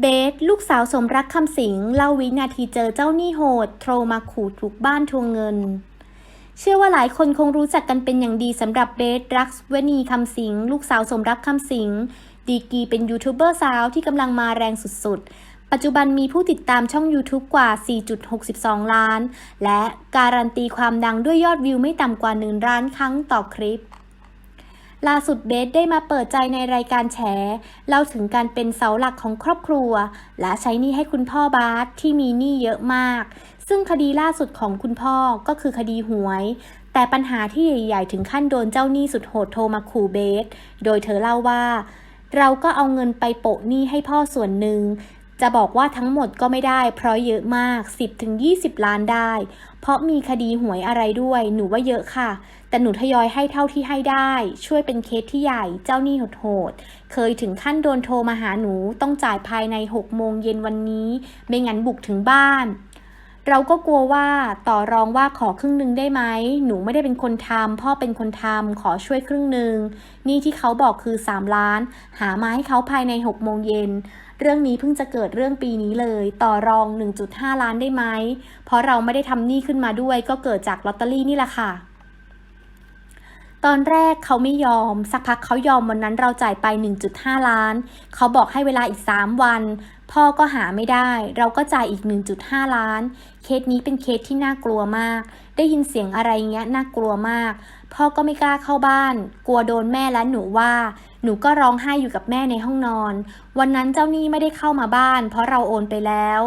เบส ลูกสาวสมรักคำสิงเล่าวินาทีเจอเจ้าหนี้โหด โทรมาขู่ทุกบ้านทวงเงิน เชื่อว่าหลายคนคงรู้จักกันเป็นอย่างดีสำหรับเบส รักเวณีคำสิง ลูกสาวสมรักคำสิง ดีกีเป็นยูทูบเบอร์สาวที่กำลังมาแรงสุดๆ ปัจจุบันมีผู้ติดตามช่อง YouTube กว่า 4.62 ล้าน และการันตีความดังด้วยยอดวิวไม่ต่ำกว่า1ล้านครั้งต่อคลิป ล่าสุดเบสได้มาเปิดใจในรายการแฉเล่าถึงการเป็นเสาหลักของครอบครัว และใช้หนี้ให้คุณพ่อบาสที่มีหนี้เยอะมาก ซึ่งคดีล่าสุดของคุณพ่อก็คือคดีหวย แต่ปัญหาที่ใหญ่ๆถึงขั้นโดนเจ้าหนี้สุดโหดโทรมาขู่เบส โดยเธอเล่าว่าเราก็เอาเงินไปโปะหนี้ให้พ่อส่วนหนึ่ง จะบอกว่าทั้งหมดก็ไม่ได้เพราะเยอะมาก 10-20 ล้านได้ เพราะมีคดีหวยอะไรด้วย หนูว่าเยอะค่ะ แต่หนูทยอยให้เท่าที่ให้ได้ ช่วยเป็นเคสที่ใหญ่เจ้าหนี้โหดๆเคยถึงขั้นโดนโทรมาหาหนูต้องจ่ายภายใน 6 โมงเย็นวันนี้ ไม่งั้นบุกถึงบ้าน เราก็กลัวว่าต่อรองว่าขอครึ่งหนึ่งได้ไหม หนูไม่ได้เป็นคนทำพ่อเป็นคนทำขอช่วยครึ่งหนึ่งนี่ที่เขาบอกคือ 3 ล้าน หามาให้เขาภายใน6โมงเย็นเรื่องนี้เพิ่งจะเกิดเรื่องปีนี้เลย ต่อรอง 1.5 ล้านได้ไหม เพราะเราไม่ได้ทำหนี้ขึ้นมาด้วย ก็เกิดจากลอตเตอรี่นี่แหละค่ะ ตอนแรกเขาไม่ยอม สักพักเขายอมวันนั้นเราจ่ายไป 1.5 ล้าน เขาบอกให้เวลาอีก 3 วัน พ่อก็หาไม่ได้ เราก็จ่ายอีก 1.5 ล้าน เคสนี้เป็นเคสที่น่ากลัวมาก ได้ยินเสียงอะไรเงี้ยน่ากลัวมาก พ่อก็ไม่กล้าเข้าบ้าน กลัวโดนแม่และหนูว่า หนูก็ร้องไห้อยู่กับแม่ในห้องนอน วันนั้นเจ้าหนี้ไม่ได้เข้ามาบ้าน เพราะเราโอนไปแล้ว